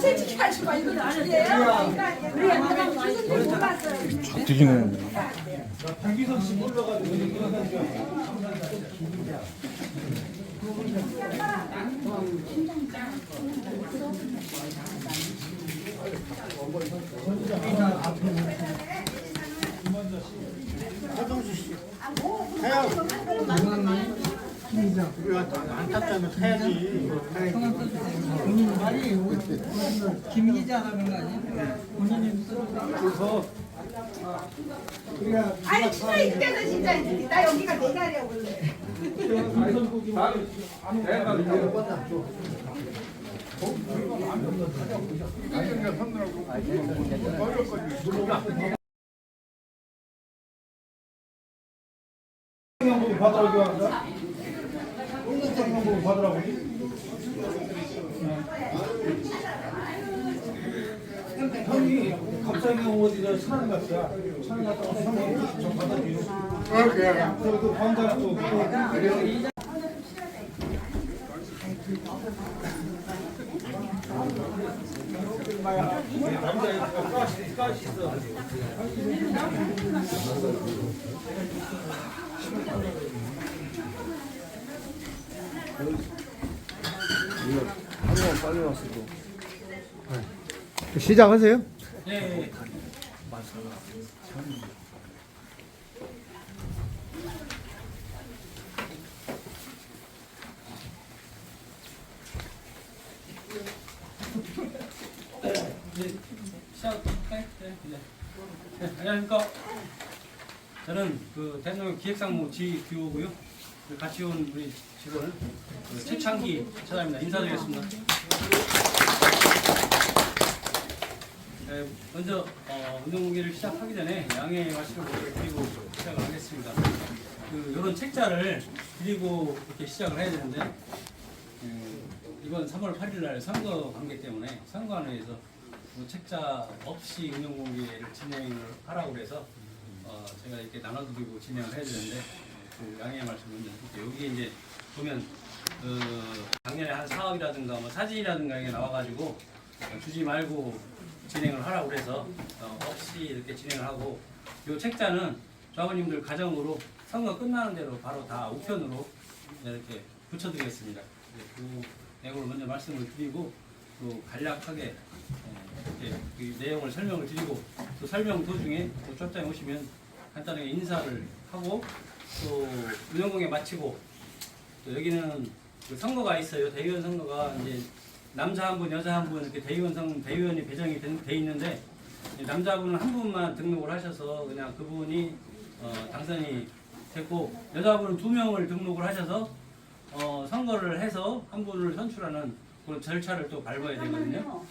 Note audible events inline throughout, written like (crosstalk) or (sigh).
솔직히 하지 마 이건 아니에요. 우리 한번 주소도 몰랐어요. 뛰기는 김 기자가 그런 거 아니야? 본인이 아니 진짜 이때는 진짜 나 여기가 내 자리야 원래. 영국 받으라고 한다. 영국 받으라고. 형이 갑자기 어디서 천안 갔어요. 천안 갔다 와서 형이 좀 받아줘요. 어, 그래. 그 관광 또 그래. 남자애가 가시 가시 있어. 시작하세요. 시작할까요? 네, 네. 네, 안녕하십니까. 저는 그 대통령 기획상무 지규호고요. 그 같이 온 우리 직원 그 최창기 차장입니다. 인사드리겠습니다. 네, 먼저 어, 운동공개를 시작하기 전에 양해 말씀을 드리고 시작을 하겠습니다. 그 이런 책자를 드리고 이렇게 시작을 해야 되는데 음, 이번 3월 8일 날 선거 관계 때문에 선거안에서 그 책자 없이 운영 공개를 진행을 하라고 그래서 어, 제가 이렇게 나눠드리고 진행을 해야 되는데 그 양해의 말씀을 드릴게요. 여기 이제 보면 그 작년에 한 사업이라든가 뭐 사진이라든가 이게 나와가지고 어, 주지 말고 진행을 하라고 그래서 어, 없이 이렇게 진행을 하고 이 책자는 좌버님들 가정으로 선거 끝나는 대로 바로 다 우편으로 이렇게 붙여드리겠습니다. 이제 그 내용을 먼저 말씀을 드리고 또 간략하게 예, 이렇게 그 내용을 설명을 드리고 또 설명 도중에 또 쪽장에 오시면 간단하게 인사를 하고 또 운영공에 마치고 또 여기는 그 선거가 있어요. 대의원 선거가 이제 남자 한 분, 여자 한 분 이렇게 대의원 선 대의원이 배정이 된- 돼 있는데 이 남자분은 한 분만 등록을 하셔서 그냥 그분이 어, 당선이 됐고 여자분은 두 명을 등록을 하셔서 어, 선거를 해서 한 분을 선출하는 그런 절차를 또 밟아야 되거든요.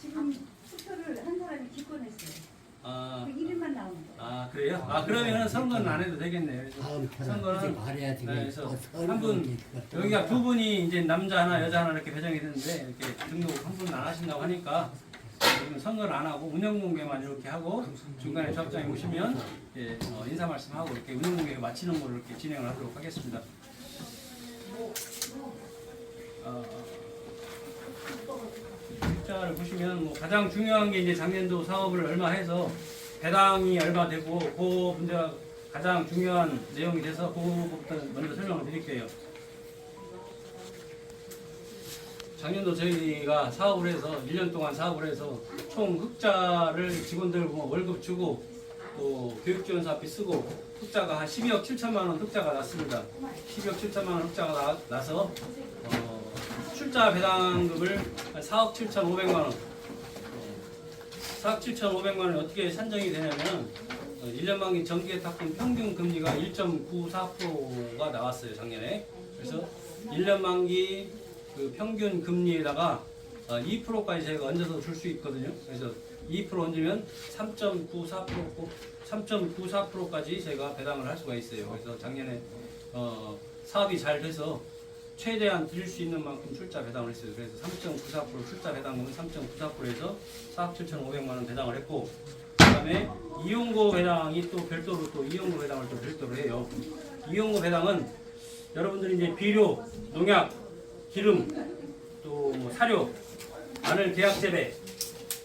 지금 투표를 한 사람이 기권했어요. 아, 그 이름만 나오는 거. 아 그래요? 아 그러면은 선거는 안 해도 되겠네요. 그래서 다음 편은 선거는 말해야 되겠 네, 그래서 어, 한 분, 여기가 두 분이 이제 남자 하나 여자 하나 이렇게 배정이 됐는데 이렇게 등록 한 분은 안 하신다고 하니까 지금 선거를 안 하고 운영 공개만 이렇게 하고 중간에 조합장이 오시면 예, 어, 인사 말씀하고 이렇게 운영 공개 마치는 걸로 이렇게 진행을 하도록 하겠습니다. 어, 숫자를 보시면 뭐 가장 중요한 게 이제 작년도 사업을 얼마 해서 배당이 얼마 되고 그 문제가 가장 중요한 내용이 돼서 그부터 먼저 설명을 드릴게요. 작년도 저희가 사업을 해서 1년 동안 사업을 해서 총 흑자를 직원들 뭐 월급 주고 또 교육지원사비 쓰고 흑자가 한 12억 7천만 원 흑자가 났습니다. 12억 7천만 원 흑자가 나, 나서 어, 출자 배당금을 한 4억 7천 5백만 원. 4억 7천 5백만 원이 어떻게 산정이 되냐면 어, 1년 만기 정기 탁분 평균 금리가 1.94%가 나왔어요 작년에. 그래서 1년 만기 그 평균 금리에다가 어, 2%까지 저희가 얹어서 줄 수 있거든요. 그래서 2% 얹으면 3.94% 3.94%까지 저희가 배당을 할 수가 있어요. 그래서 작년에 어, 사업이 잘 돼서 최대한 드릴 수 있는 만큼 출자 배당을 했어요. 그래서 3.94% 출자 배당금은 3.94%에서 4억 7,500만 원 배당을 했고 그다음에 이용고 배당이 또 별도로 또 이용고 배당을 또 별도로 해요. 이용고 배당은 여러분들이 이제 비료, 농약, 기름, 또 뭐 사료, 마늘 계약 재배,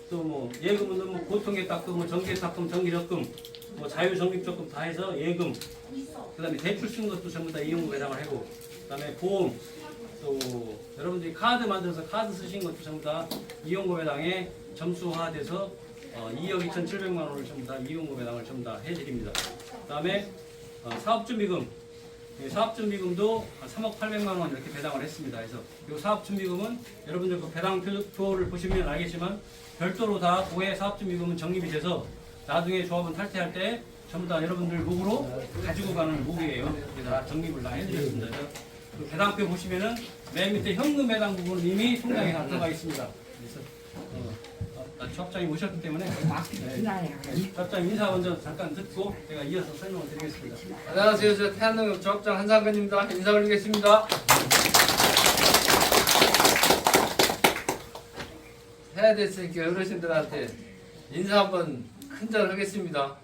또 뭐 예금은 뭐 고통계탁금, 뭐 전기탁금, 전기적금, 뭐 자유적립적금 다 해서 예금, 그다음에 대출 쓴 것도 전부 다 이용료 배당을 하고, 그다음에 보험, 또 여러분들이 카드 만들어서 카드 쓰신 것도 전부 다 이용료 배당에 점수화돼서 어, 2억 2,700만 원을 전부 다 이용료 배당을 전부 다 해드립니다. 그다음에 어, 사업준비금 예, 사업준비금도 한 3억 800만 원 이렇게 배당을 했습니다. 그래서 이 사업준비금은 여러분들 그 배당표를 보시면 알겠지만 별도로 다 고해 사업준비금은 적립이 돼서 나중에 조합원 탈퇴할 때 전부 다 여러분들 목으로 가지고 가는 목이에요. 그래서 다 적립을 다 해드렸습니다. 그 배당표 보시면은 맨 밑에 현금 배당 부분은 이미 통장에 다 들어가 있습니다. 그래서 어, 아, 조합장이 오셨기 때문에 네, 조합장 인사 먼저 잠깐 듣고 제가 이어서 설명을 드리겠습니다. 안녕하세요. 저 태안농협 조합장 한상근입니다. 인사 올리겠습니다. 해야 됐으니까 어르신들한테 인사 한번 큰절 하겠습니다.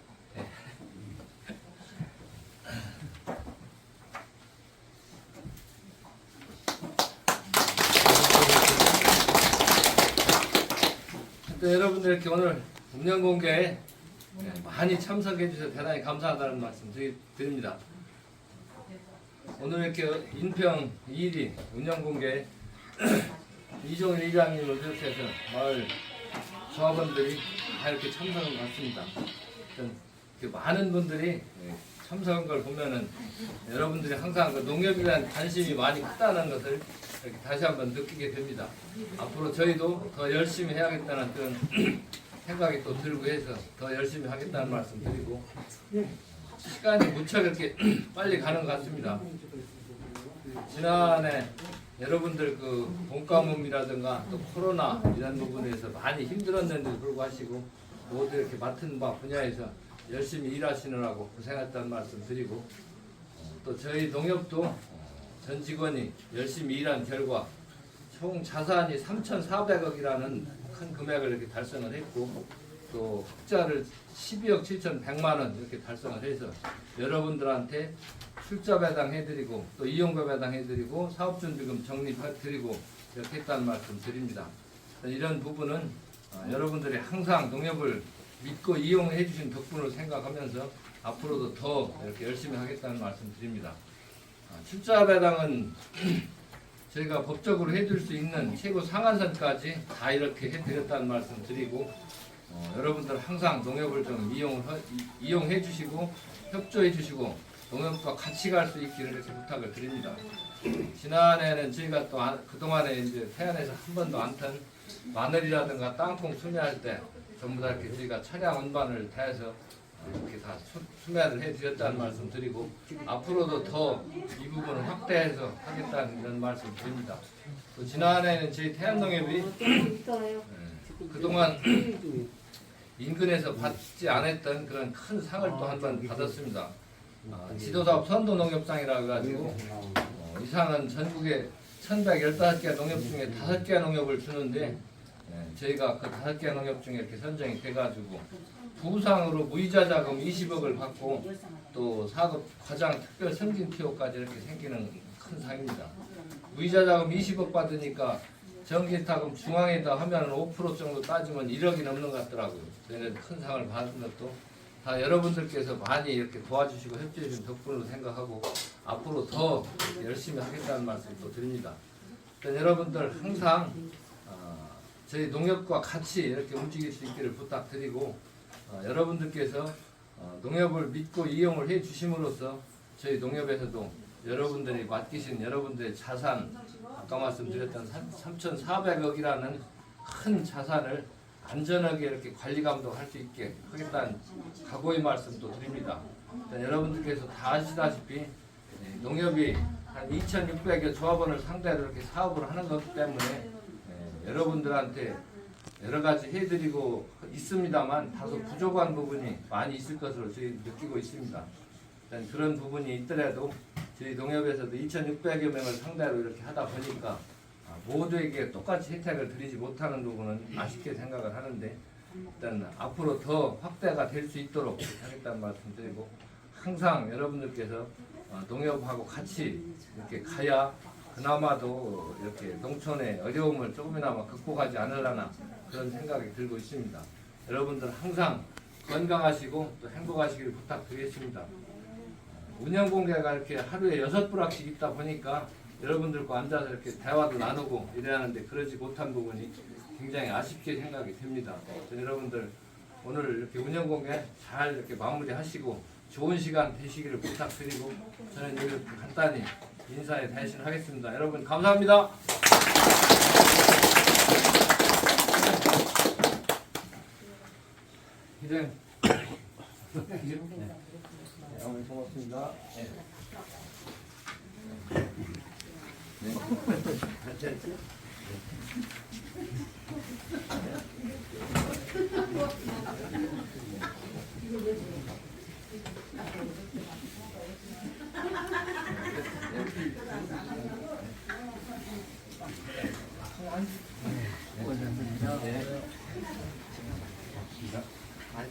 네. 여러분들 이렇게 오늘 운영 공개에 네, 많이 참석해 주셔서 대단히 감사하다는 말씀 드립니다. 오늘 이렇게 인평 2일이 운영 공개 (clears throat) 이종일 이장님을 비롯해서 마을 조합원들이 다 이렇게. 하여튼 이렇게 많은 분들이 참석한 걸 보면은 여러분들이 항상 그 대한 관심이 많이 크다는 것을 이렇게 다시 한번 느끼게 됩니다. 앞으로 저희도 더 열심히 해야겠다는 그런 (clears throat) 생각이 또 들고 해서 더 열심히 하겠다는 말씀 드리고 시간이 무척 이렇게 (clears throat) 빨리 가는 것 같습니다. 지난해 여러분들 그 본가뭄이라든가 또 코로나 이런 부분에서 많이 힘들었는데도 불구하고 모두 이렇게 맡은 바 분야에서 열심히 일하시느라고 고생했다는 말씀 드리고 어, 또 저희 농협도 어, 전 직원이 열심히 일한 결과 총 자산이 3,400억이라는 큰 금액을 이렇게 달성을 했고 또 흑자를 12억 7,100만 원 이렇게 달성을 해서 여러분들한테 출자 배당 해드리고 또 이용료 배당 해드리고 사업준비금 적립해드리고 이렇게 했다는 말씀 드립니다. 이런 부분은 어, 여러분들이 항상 농협을 믿고 이용해 주신 덕분을 생각하면서 앞으로도 더 이렇게 열심히 하겠다는 말씀 드립니다. 아, 출자 배당은 (clears throat) 저희가 법적으로 해줄 수 있는 최고 상한선까지 다 이렇게 해드렸다는 말씀 드리고 어, 여러분들 항상 농협을 좀 이용을 하- 이- 이용해 주시고 협조해 주시고 농협과 같이 갈 수 있기를 이렇게 부탁을 드립니다. 지난해는 저희가 또 안- 그동안에 이제 태안에서 한 번도 안 탄 마늘이라든가 땅콩 수매할 때 전부 다 이렇게 저희가 차량 운반을 다해서 이렇게 다 수- 수매를 해드렸다는 말씀 드리고 앞으로도 더 이 부분을 확대해서 하겠다는 이런 말씀 드립니다. 또 지난해는 저희 태안농협이 예, 그동안 인근에서 받지 않았던 그런 큰 상을 또 한 번 받았습니다. 아, 지도사업 선도 농협상이라고 해가지고 어, 이 상은 전국에 1115개 농협 중에 5개 농협을 주는데 예, 저희가 그 5개 농협 중에 이렇게 선정이 돼가지고 부상으로 무이자 자금 20억을 받고 또 사급 과장 특별 승진 티오까지 이렇게 생기는 큰 상입니다. 무이자 자금 20억 받으니까 전기타금 중앙에다 하면 5% 정도 따지면 1억이 넘는 것 같더라고요. 저희는 큰 상을 받은 것도 다 여러분들께서 많이 이렇게 도와주시고 협조해 주신 덕분으로 생각하고 앞으로 더 열심히 하겠다는 말씀 또 드립니다. 여러분들 항상 어, 저희 농협과 같이 이렇게 움직일 수 있기를 부탁드리고 어, 여러분들께서 어, 농협을 믿고 이용을 해 주심으로써 저희 농협에서도 여러분들이 맡기신 여러분들의 자산 아까 말씀드렸던 3,400억이라는 큰 자산을 안전하게 이렇게 관리 감독할 수 있게 하겠다는 각오의 말씀도 드립니다. 여러분들께서 다 아시다시피 예, 농협이 한 2,600여 조합원을 상대로 이렇게 사업을 하는 것 때문에 예, 여러분들한테 여러 가지 해드리고 있습니다만 다소 부족한 부분이 많이 있을 것으로 저희 느끼고 있습니다. 일단 그런 부분이 있더라도 저희 농협에서도 2,600여 명을 상대로 이렇게 하다 보니까 아, 모두에게 똑같이 혜택을 드리지 못하는 부분은 아쉽게 생각을 하는데 일단 앞으로 더 확대가 될 수 있도록 하겠다는 말씀 드리고 항상 여러분들께서 어, 농협하고 같이 이렇게 가야 그나마도 이렇게 농촌의 어려움을 조금이나마 극복하지 않으려나 그런 생각이 들고 있습니다. 여러분들 항상 건강하시고 또 행복하시길 부탁드리겠습니다. 운영 공개가 이렇게 하루에 여섯 부락씩 있다 보니까 여러분들과 앉아서 이렇게 대화도 나누고 이래야 하는데 그러지 못한 부분이 굉장히 아쉽게 생각이 됩니다. 여러분들 오늘 이렇게 운영 공개 잘 이렇게 마무리하시고 좋은 시간 되시기를 부탁드리고 저는 이렇게 간단히 인사에 대신하겠습니다. 여러분 감사합니다. 이제 네, 어머니 고맙습니다.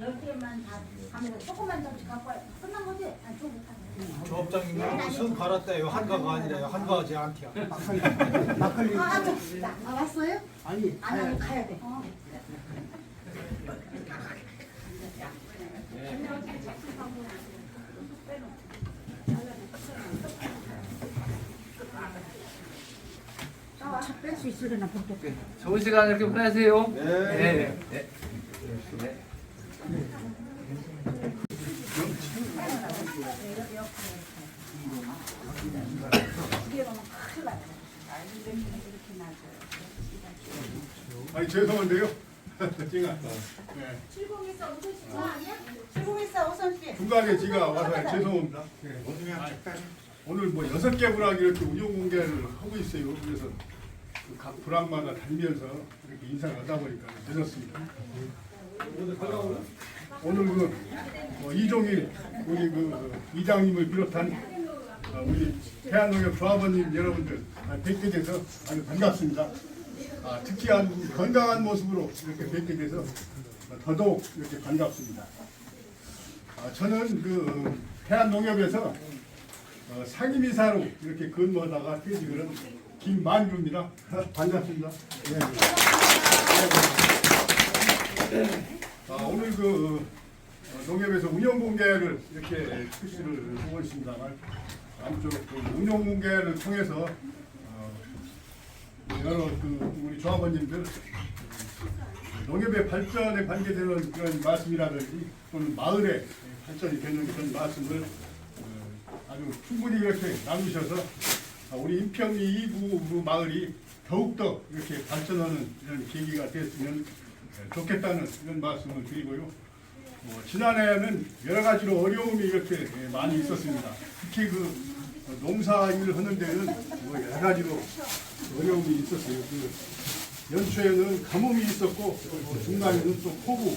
열 개만 다 하면 조금만 더 갖고 와요. 끝난 거지? 아, 좀 못하네. 조업장님 손 갈았대요. 한가가 아니래요. 한가가 제 안티야. 아, 아, 좀, 나, 아, 왔어요? 아니 안 하면 가야 돼. 어. 뺄 수 있으려나 볼게. 좋은 시간 이렇게 보내세요. 네. 네. 네. 네. 아니 죄송한데요. (laughs) 제가 네, 704 우선 씨 아니야? 704 우선 씨. 중간에 제가 와서 죄송합니다. 네. 오늘 뭐 여섯 개 부락 이렇게 운영 공개를 하고 있어요. 그래서 그 각 부락마다 다니면서 이렇게 인사를 하다 보니까 늦었습니다. 오늘 그 어, 이종일 우리 그 이장님을 비롯한 어, 우리 대한농협 조합원님 여러분들 아, 뵙게 돼서 아주 반갑습니다. 아, 특히 한 건강한 모습으로 이렇게 뵙게 돼서 더더욱 이렇게 반갑습니다. 아, 저는 그 대한농협에서 어, 상임이사로 이렇게 근무하다가 퇴직을 한 김만규입니다. 반갑습니다. 네. 아, 오늘 그 어, 농협에서 운영 공개를 이렇게 출시를 하고 있습니다만 아무쪼록 그 운영 공개를 통해서 어, 여러 그 우리 조합원님들 농협의 발전에 관계되는 그런 말씀이라든지 또는 마을의 발전이 되는 그런 말씀을 어, 아주 충분히 이렇게 나누셔서 아, 우리 인평리 그 마을이 더욱더 이렇게 발전하는 이런 계기가 됐으면 어, 좋겠다는 이런 말씀을 드리고요. 어, 지난해에는 여러 가지로 어려움이 이렇게 예, 많이 있었습니다. 특히 그 어, 농사 일을 하는 데는 뭐 여러 가지로 어려움이 있었어요. 그 연초에는 가뭄이 있었고 어, 중간에는 또 폭우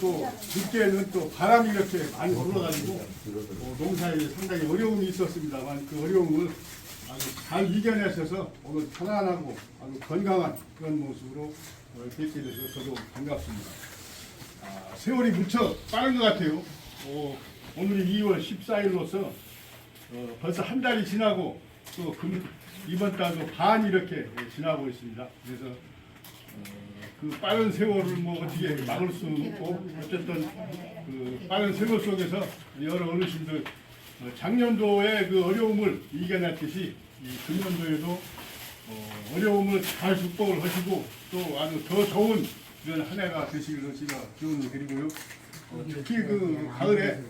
또 늦게는 또 바람이 이렇게 많이 불어가지고 어, 농사에 상당히 어려움이 있었습니다만 그 어려움을 아주 잘 이겨내셔서 오늘 편안하고 아주 건강한 그런 모습으로 어, 뵙게 돼서 저도 반갑습니다. 아, 세월이 무척 빠른 것 같아요. 어, 오늘이 2월 14일로서 어, 벌써 한 달이 지나고 또 금, 이번 달도 반이 이렇게 예, 지나고 있습니다. 그래서 어, 그 빠른 세월을 뭐 어떻게 막을 수 없고 어쨌든 그 빠른 세월 속에서 여러 어르신들 어, 작년도의 그 어려움을 이겨냈듯이 이 금년도에도 어, 어려움을 잘 극복을 하시고 또 아주 더 좋은 이런 한 해가 되시기를 제가 기원을 드리고요. 어, 특히 그 가을에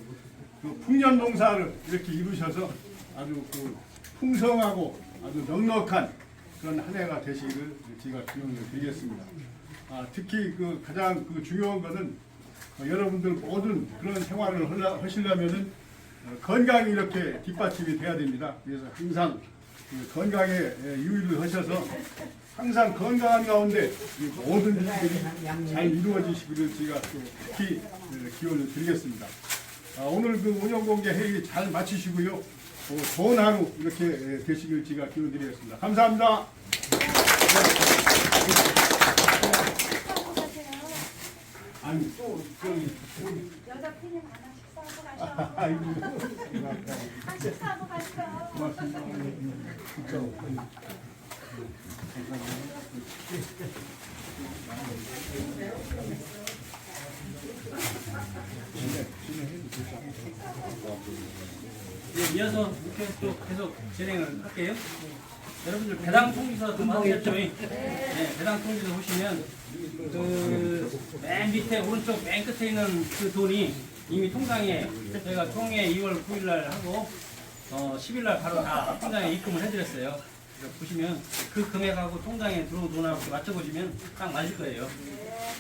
그 풍년 농사를 이렇게 이루셔서 아주 그 풍성하고 아주 넉넉한 그런 한 해가 되시기를 제가 기원을 드리겠습니다. 아, 특히 그 가장 그 중요한 것은 어, 여러분들 모든 그런 생활을 하시려면은 어, 건강이 이렇게 뒷받침이 돼야 됩니다. 그래서 항상 그 건강에 예, 유의를 하셔서 항상 건강한 가운데 이 모든 일들이 잘 이루어지시기를 제가 또 특히 예, 기원을 드리겠습니다. 아, 오늘 그 운영공개 회의 잘 마치시고요. 어, 좋은 하루 이렇게 예, 되시길 제가 기원 드리겠습니다. 감사합니다. 아니 또 저기 여자 팬이 많아 가셔. 식사하고 가시죠. 네, 이어서 이렇게 또 계속 진행을 할게요. 여러분들 배당 통지서 좀 하셨죠? 네, 배당 통지서 보시면 그 맨 밑에 오른쪽 맨 끝에 있는 그 돈이 이미 통장에 저희가 총회 2월 9일 날 하고 어 10일 날 바로 다 통장에 입금을 해드렸어요. 보시면 그 금액하고 통장에 들어온 돈하고 맞춰보시면 딱 맞을 거예요.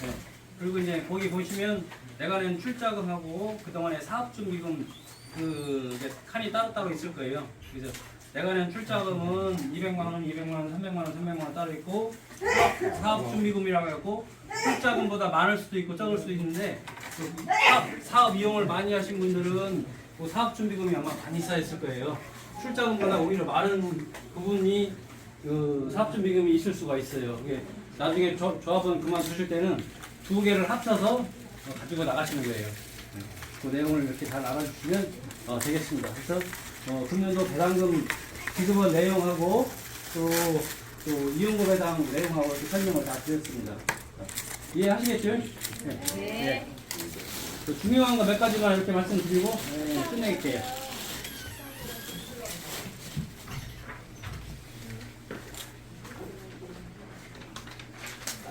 네. 그리고 이제 거기 보시면 내가 낸 출자금하고 그동안의 사업준비금 그 칸이 따로따로 있을 거예요. 그래서 내가 낸 출자금은 200만 원, 200만 원, 300만 원, 300만 원 따로 있고 사업 준비금이라고 해갖고 출자금보다 많을 수도 있고 적을 수도 있는데 그 사업, 사업 이용을 많이 하신 분들은 그 사업 준비금이 아마 많이 쌓였을 거예요. 출자금보다 오히려 많은 부분이 그 사업 준비금이 있을 수가 있어요. 그게 나중에 조, 조합원 그만두실 때는 두 개를 합쳐서 어, 가지고 나가시는 거예요. 네. 그 내용을 이렇게 잘 알아주시면 어, 되겠습니다. 그래서 어, 금년도 배당금 기금원 내용하고 또, 또 이용고 배당 내용하고 이렇게 설명을 다 드렸습니다. 자, 이해하시겠죠? 네. 네. 또 중요한 거 몇 가지만 이렇게 말씀드리고 네, 끝낼게요.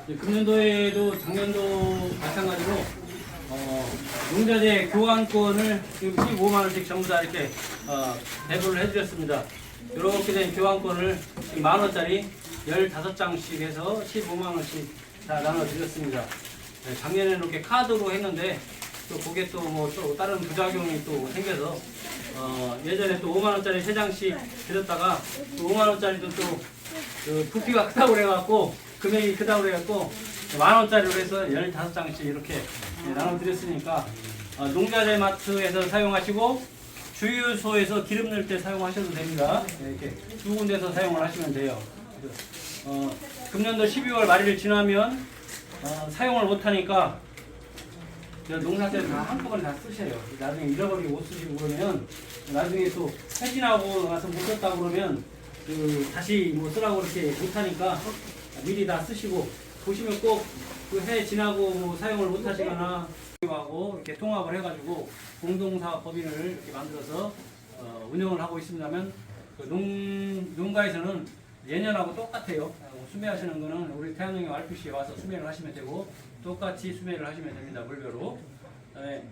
네, 금년도에도 작년도 마찬가지로 어, 농자재 교환권을 지금 15만 원씩 전부 다 이렇게 어, 배부를 해드렸습니다. 이렇게 된 교환권을 지금 만 원짜리 15장씩 해서 15만 원씩 다 나눠드렸습니다. 네, 작년에는 이렇게 카드로 했는데 또 그게 또 뭐 또 다른 부작용이 또 생겨서 어, 예전에 또 5만 원짜리 3장씩 드렸다가 또 5만 원짜리도 또 그 부피가 크다고 그래갖고 금액이 크다고 그래갖고 만 원짜리로 해서 15장씩 이렇게 네, 나눠드렸으니까 어, 농자재 마트에서 사용하시고 주유소에서 기름 넣을 때 사용하셔도 됩니다. 네, 이렇게 두 군데서 사용을 하시면 돼요. 어, 금년도 12월 말일 지나면 어, 사용을 못하니까 농사재를 다 한꺼번에 다 쓰셔요. 나중에 잃어버리고 못 쓰시고 그러면 나중에 또 해진하고 나서 못 썼다 그러면 그 다시 뭐 쓰라고 이렇게 못하니까 미리 다 쓰시고 보시면 꼭 그 해 지나고 뭐 사용을 못 하시거나 하고 이렇게 통합을 해가지고 공동사업 법인을 이렇게 만들어서 어, 운영을 하고 있습니다만 그 농, 농가에서는 예년하고 똑같아요. 어, 수매하시는 거는 우리 태양농협 RPC에 와서 수매를 하시면 되고 똑같이 수매를 하시면 됩니다. 물벼로. 네,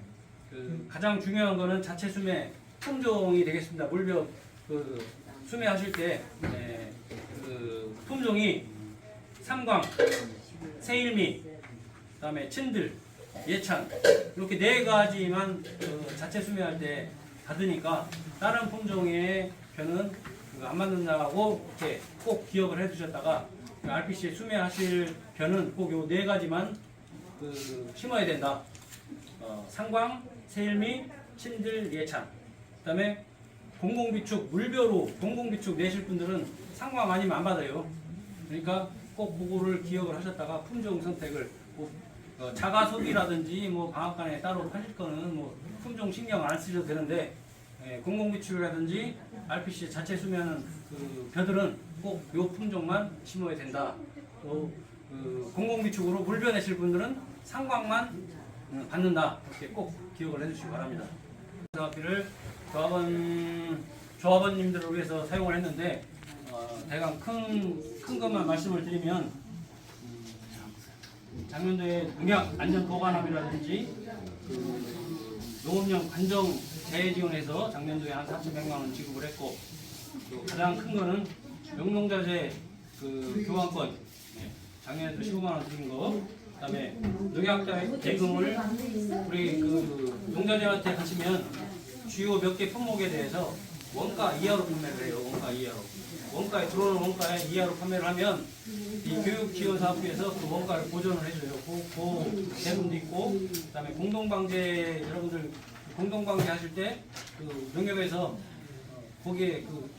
그 가장 중요한 거는 자체 수매 품종이 되겠습니다. 물벼 그 수매하실 때 네, 그 품종이 삼광, 세일미, 그다음에 친들, 예찬 이렇게 네 가지만 그 자체 수매할 때 받으니까 다른 품종의 변은 그안 맞는다고 이렇게 꼭 기억을 해두셨다가 그 RPC에 수매하실 변은 꼭 요 네 가지만 그 심어야 된다. 어, 상광, 세일미, 친들, 예찬. 그다음에 공공비축 물벼로 공공비축 내실 분들은 상광 아니면 안 받아요. 그러니까 꼭 그거를 기억을 하셨다가 품종 선택을 뭐, 어, 자가 소비라든지 뭐 방앗간에 따로 파실 거는 뭐 품종 신경 안 쓰셔도 되는데 예, 공공비축이라든지 RPC 자체 수매하는 그 벼들은 꼭 요 품종만 심어야 된다. 또 그 공공비축으로 물벼 내실 분들은 상광만 음, 받는다. 이렇게 꼭 기억을 해주시기 바랍니다. 사업비를 조합원 조합원님들을 위해서 사용을 했는데 어, 대강 큰, 큰 것만 말씀을 드리면 음, 작년도에 농약 안전 보관업이라든지 그 농업용 관정 재해 지원에서 작년도에 한 4,100만 원 지급을 했고 또 가장 큰 거는 영농자재 그 교환권 예, 작년에도 15만 원 드린 거 그다음에 농약 대금을 우리 그 농자들한테 가시면 주요 몇 개 품목에 대해서 원가 이하로 판매를 해요. 원가 이하로. 원가에 들어오는 원가에 이하로 판매를 하면 이 교육 지원 사업부에서 그 원가를 보존을 해줘요. 그, 그 대금도 있고 그다음에 공동 방제 여러분들 공동 방제 하실 때 그 농협에서 거기에 그,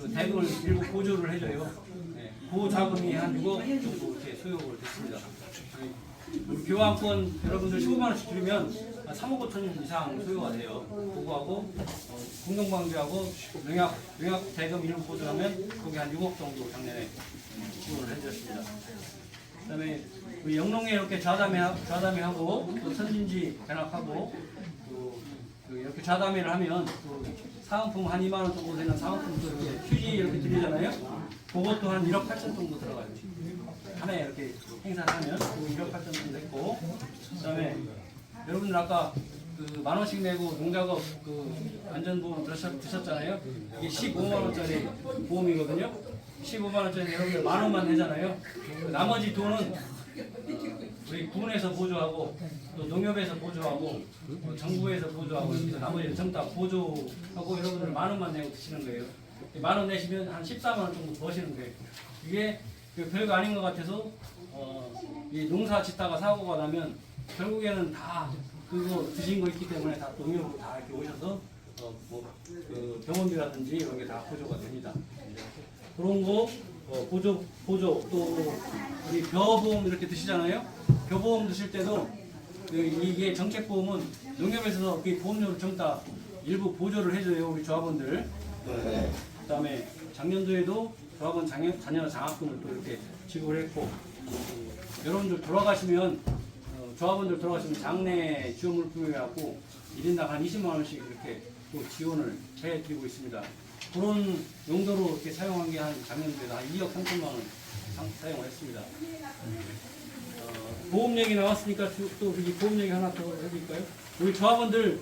그 대금을 일부 보조를 해줘요. 네, 그 자금이 한 6억 정도 이렇게 소요를 됐습니다. 우리 교환권 여러분들 15만 원씩 들으면 3억 5천 이상 소요가 돼요. 그거하고 어, 공동방지하고 농약 농약 대금 이름 보조하면 거기 한 6억 정도 작년에 지원을 해드렸습니다. 그 다음에 우리 영농에 이렇게 좌담회 좌담회하고 또 선진지 견학하고 또, 그 이렇게 좌담회를 하면 또 사은품 한 2만 원 정도 되는 사은품도 이렇게 휴지 이렇게 드리잖아요. 그것도 한 1억 8천 정도 들어가요. 하나에 이렇게 행사를 하면 그 1억 8천 정도 됐고 그다음에 여러분들 아까 그 만 원씩 내고 농작업 그 안전보험 들으셨, 드셨잖아요. 이게 15만 원짜리 보험이거든요. 15만 원짜리 여러분들 만 원만 내잖아요. 그 나머지 돈은 우리 군에서 보조하고 또 농협에서 보조하고 또 정부에서 보조하고 나머지는 전부 다 보조하고 여러분들 만 원만 내고 드시는 거예요. 만 원 내시면 한 14만 원 정도 버시는 거예요. 이게 그 별거 아닌 것 같아서 어, 이 농사 짓다가 사고가 나면 결국에는 다 그거 드신 거 있기 때문에 다 농협으로 다 이렇게 오셔서 어, 뭐, 그 병원비라든지 이런 게 다 보조가 됩니다. 그런 거 어, 보조 보조 또 우리 벼보험 이렇게 드시잖아요. 벼보험 드실 때도 그 이게 정책보험은 농협에서 그 보험료를 전부 다 일부 보조를 해줘요 우리 조합원들. 네. 그다음에 작년도에도 조합원 자녀, 자녀 장학금을 또 이렇게 지급을 했고 어, 여러분들 돌아가시면 어, 조합원들 돌아가시면 장례 지원 물품에 갖고 1인당 한 20만 원씩 이렇게 또 지원을 해드리고 있습니다. 그런 용도로 이렇게 사용한 게 한 작년도에 한 2억 3천만 원 상- 사용을 했습니다. 어, 보험 얘기 나왔으니까 또 이 보험 얘기 하나 더 해드릴까요? 우리 조합원들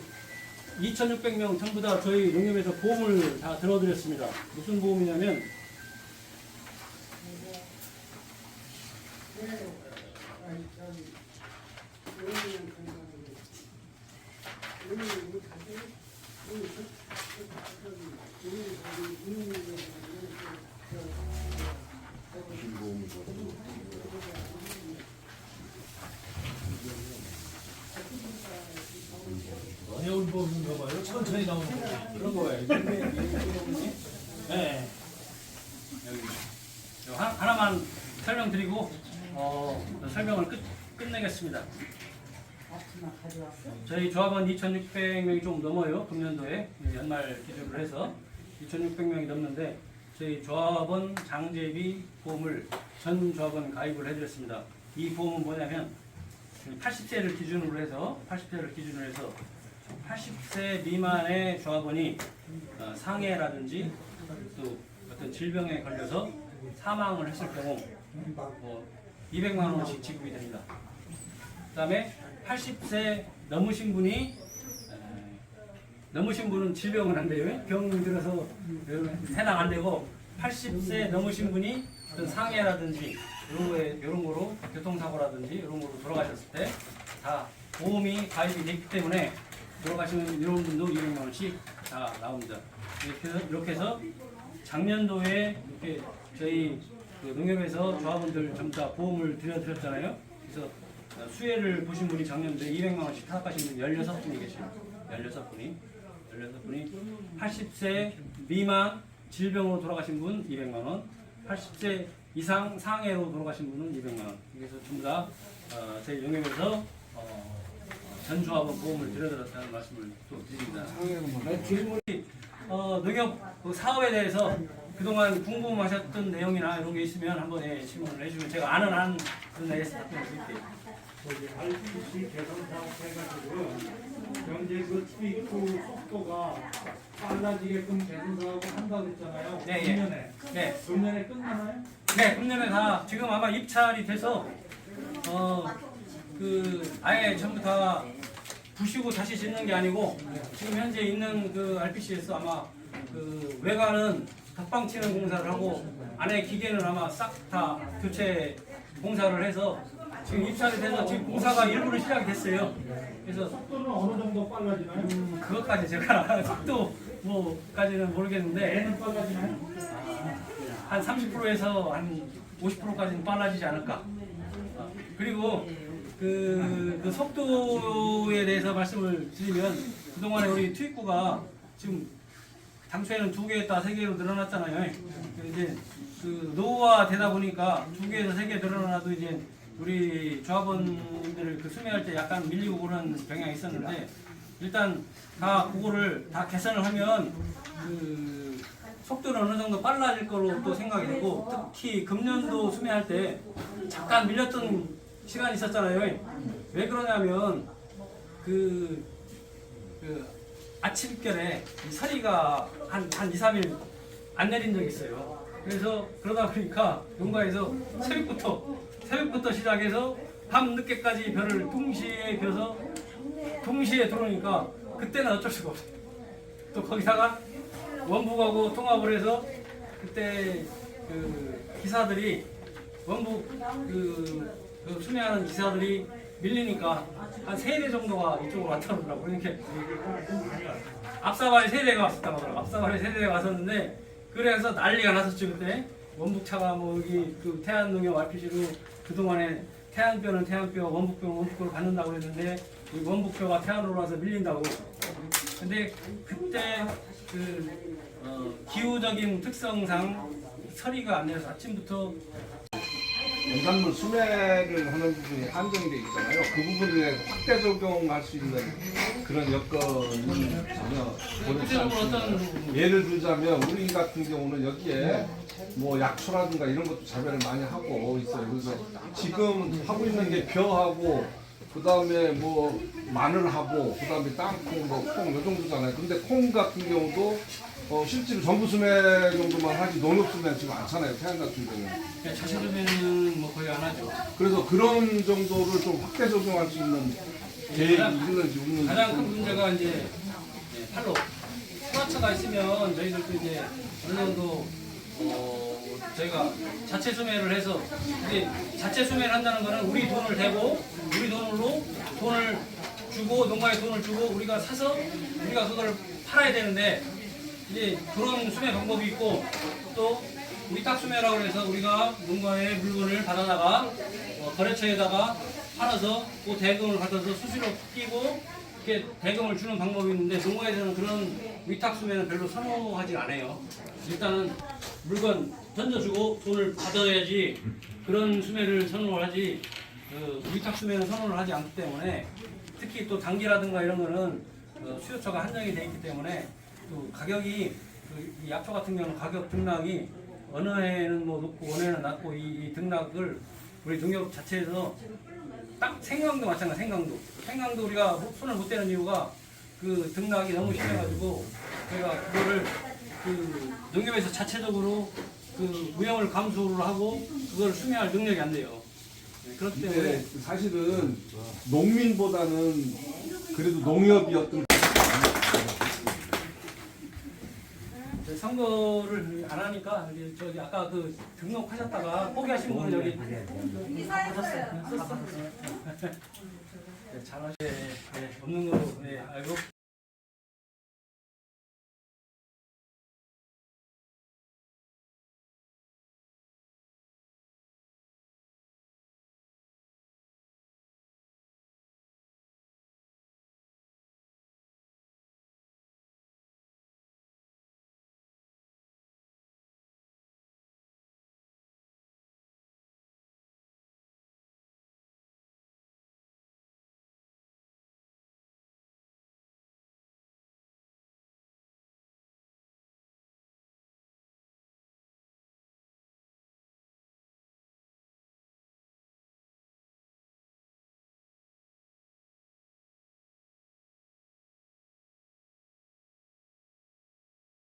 2,600명 전부 다 저희 농협에서 보험을 다 들어드렸습니다. 무슨 보험이냐면 어려운 법인가 봐요. 천천히 나오는 거. 그런 거예요. 네. 여기 요 하- 하나만 설명드리고 어, 설명을 끝, 끝내겠습니다. 저희 조합원 2,600명이 좀 넘어요. 금년도에 연말 기준으로 해서 2,600명이 넘는데 저희 조합원 장제비 보험을 전 조합원 가입을 해드렸습니다. 이 보험은 뭐냐면 80세를 기준으로 해서 80세를 기준으로 해서 80세 미만의 조합원이 어, 상해라든지 또 어떤 질병에 걸려서 사망을 했을 경우 뭐 200만 원씩 지급이 됩니다. 그다음에 80세 넘으신 분이 에, 넘으신 분은 질병은 안 돼요. 병 들어서 해당 안 되고 80세 넘으신 분이 어떤 상해라든지 이런 거에 이런 거로 교통사고라든지 이런 거로 돌아가셨을 때 다 보험이 가입이 됐기 때문에 돌아가시는 이런 분도 200만 원씩 다 나옵니다. 이렇게 해서, 이렇게 해서 작년도에 이렇게 저희 그 농협에서 조합원들 전부 다 보험을 드려드렸잖아요. 수혜를 보신 분이 작년도에 200만 원씩 타락하신 분 16분이 계셔요. 16분이. 16분이 80세 미만 질병으로 돌아가신 분 200만 원, 80세 이상 상해로 돌아가신 분은 200만 원. 그래서 전부 다 어, 저희 농협에서 어, 전조합원 보험을 드려드렸다는 말씀을 또 드립니다. 질문이 어, 농협 그 사업에 대해서 그동안 궁금하셨던 내용이나 이런 게 있으면 한번 예, 질문을 해주면 제가 아는 한 그런 내에서 답변을 드릴게요. 저기 RPC 개선 사업 해가지고 현재 그 투입구 속도가 빨라지게끔 개선 사업을 한다 그랬잖아요. 네, 예. 금년에. 네, 금년에 끝나나요? 네, 금년에 다 지금 아마 입찰이 돼서 어 그 아예 전부 다 부시고 다시 짓는 게 아니고 지금 현재 있는 그 RPC에서 아마 그 외관은 덕방 치는 공사를 하고 안에 기계는 아마 싹 다 교체 공사를 해서 지금 입찰이 돼서 지금 공사가 일부는 시작이 됐어요. 그래서 속도는 어느 정도 빨라지나요? 음, 그것까지 제가 (laughs) 속도 뭐까지는 모르겠는데 애는 빨라지나요? 한 30%에서 한 50%까지는 빨라지지 않을까. 아, 그리고 그, 그 속도에 대해서 말씀을 드리면 그동안에 우리 투입구가 지금 당초에는 두 개였다 세 개로 늘어났잖아요. 그 이제 그 노후화 되다 보니까 두 개에서 세 개 늘어나도 이제 우리 조합원들 그 수매할 때 약간 밀리고 그런 경향이 있었는데 일단 다 그거를 다 개선을 하면 그 속도는 어느 정도 빨라질 거로 또 생각이 되고 특히 금년도 수매할 때 잠깐 밀렸던 시간이 있었잖아요. 왜 그러냐면 그, 그 아침결에 이 서리가 한, 한 2, 3일 안 내린 적이 있어요. 그래서 그러다 보니까 농가에서 새벽부터 새벽부터 시작해서 밤 늦게까지 별을 동시에 켜서 동시에 들어오니까 그때는 어쩔 수가 없어요. 또 거기다가 원북하고 통합을 해서 그때 그 기사들이 원북 그, 그 수매하는 기사들이 밀리니까 한 세 대 정도가 이쪽으로 왔다 그러더라고요. 이렇게 앞사발에 세 대가 왔었다고 하더라고요. 앞사발에 세 대가 왔었는데 그래서 난리가 났었죠 그때 원북차가 뭐 여기 그 태안농협 RPG로 그동안에 태안뼈는 태안뼈 원북뼈는 원북뼈로 받는다고 그랬는데 이 원북뼈가 태안으로 와서 밀린다고. 근데 그때 그 어, 기후적인 특성상 서리가 안 돼서 아침부터 농산물 수매를 하는 부분이 한정돼 있잖아요. 그 부분에 확대 적용할 수 있는 그런 여건이 전혀 보이지 않습니다. 예를 들자면 우리 같은 경우는 여기에 뭐 약초라든가 이런 것도 재배를 많이 하고 있어요. 그래서 지금 하고 있는 게 벼하고 그 다음에 뭐 마늘하고 그 다음에 땅콩, 뭐콩요 정도잖아요. 근데 콩 같은 경우도 어, 실제로 전부 수매 정도만 하지 농협 수매는 지금 않잖아요. 태안 같은 경우는. 그냥 자체 소매는 뭐 거의 안 하죠. 그래서 그런 정도를 좀 확대 적용할 수 있는 계획이 있는지 없는지 가장 큰 문제가 이제 예, 팔로 수화차가 있으면 저희들도 이제 어느 정도 어, 저희가 자체 수매를 해서 이제 자체 수매를 한다는 거는 우리 돈을 대고 우리 돈으로 돈을 주고 농가에 돈을 주고 우리가 사서 우리가 그걸 팔아야 되는데 이제 그런 수매 방법이 있고 또 우리 딱 수매라고 해서 우리가 농가에 물건을 받아다가 어, 거래처에다가 팔아서 그 대금을 받아서 수수료 끼고 이렇게 대금을 주는 방법이 있는데 농가에서는 그런 위탁 수매는 별로 선호하지 않아요. 일단은 물건 던져주고 돈을 받아야지 그런 수매를 선호를 하지 그 위탁 수매는 선호를 하지 않기 때문에 특히 또 단기라든가 이런 거는 어, 수요처가 한정이 돼 있기 때문에 또 가격이 그이 약초 같은 경우는 가격 등락이 어느 해는 뭐 높고 어느 해는 낮고 이, 이 등락을 우리 농협 자체에서 딱 생강도 마찬가지 생강도 생강도 우리가 손을 못 대는 이유가 그 등락이 너무 심해가지고 저희가 그거를 그 농협에서 자체적으로 그 무형을 감수를 하고 그걸 수매할 능력이 안 돼요. 네, 그렇기 때문에 근데 사실은 농민보다는 그래도 농협이 어떤 이제 선거를 안 하니까 이제 저기 아까 그 등록하셨다가 포기하신 분은 여기 이사했어요. 네, 잘하시 네, 없는 거로 네, 알고